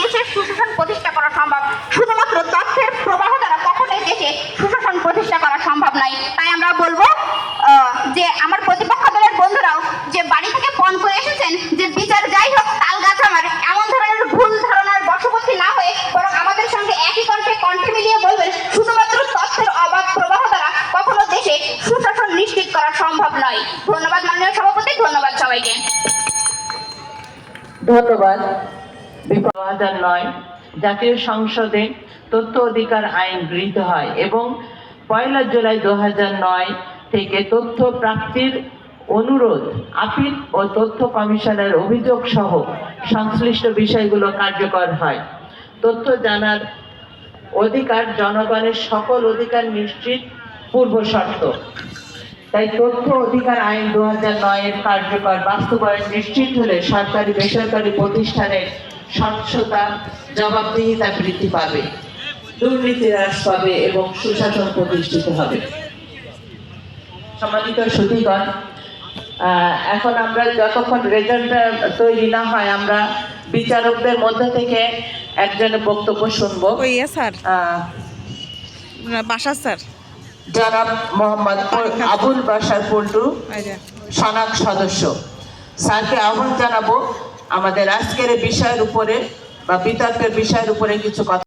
দেশের সুশাসন প্রতিষ্ঠা করা সম্ভব। শুধুমাত্র তথ্যের প্রবাহ দ্বারা কখনোই দেশে সুশাসন প্রতিষ্ঠা করা সম্ভব নয় তাই আমরা বলব যে আমার প্রতিপক্ষ দলের বন্ধুরাও যে বাড়ি থেকে পণ করে এসেছেন, যে বিচার যাই হোক, তাল গাছ আমার, এমন ধরনের ভুল ধারণার বশবর্তী না হয়ে বরং আমাদের সঙ্গে একই কণ্ঠে কণ্ঠে মিলিয়ে বলবেন, শুধুমাত্র তথ্যের অবাধ প্রবাহ দ্বারা কখনো দেশে সুশাসন নিশ্চিত করা সম্ভব নয়। ধন্যবাদ মাননীয় সভাপতি, ধন্যবাদ সবাইকে। ধন্যবাদ। হাজার নয়, জাতীয় সংসদে তথ্য অধিকার আইন গৃহীত হয় এবং পয়লা জুলাই দু নয় থেকে তথ্য প্রাপ্তির অনুরোধ, আপিল ও তথ্য কমিশনের অভিযোগ সহ সংশ্লিষ্ট বিষয়গুলো কার্যকর হয়। তথ্য জানার অধিকার জনগণের সকল অধিকার নিশ্চিত, পূর্ব শর্ত। তাই তথ্য অধিকার আইন দু হাজার নয়ের কার্যকর বাস্তবায়ন নিশ্চিত হলে সরকারি বেসরকারি প্রতিষ্ঠানের স্বচ্ছতা জবাবদিহিতা বৃদ্ধি পাবে দুর্নীতি হ্রাস পাবে এবং সুশাসন প্রতিষ্ঠিত হবে। সম্মানিত সুধীগণ এখন আমরা যতক্ষণ রেজাল্টটা তৈরি না হয় আমরা বিচারকদের মধ্যে থেকে একজনের বক্তব্য শুনব। ইয়ে স্যার। বাসা স্যার। জনাব মোহাম্মদ আবুল বাসার পল্টু সনাক সদস্য। স্যারকে আহ্বান জানাব আমাদের আজকের বিষয়ের উপরে বা বিতর্কের বিষয়ের উপরে কিছু কথা